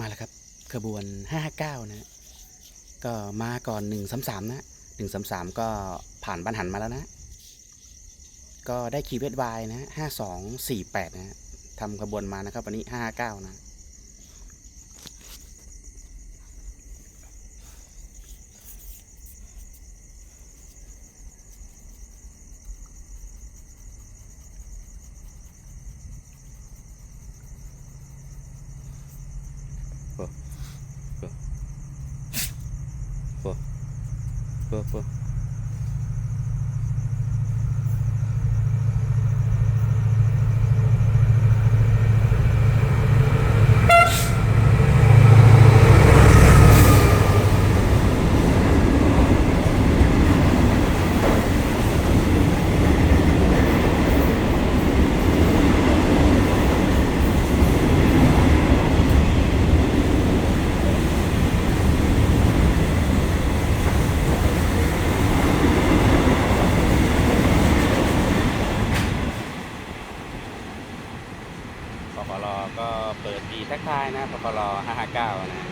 มาแล้วครับขบวน 559 นะ ก็มาก่อน 133 นะ 133 ก็ผ่านบันหันมาแล้วนะ ก็ได้คีเวทวายนะ 5248 นะทำขบวนมานะครับ วันนี้ 559 นะ ปุ๊บปุ๊ ปปลก็เปิดดีทักทายนะปปล559 นะ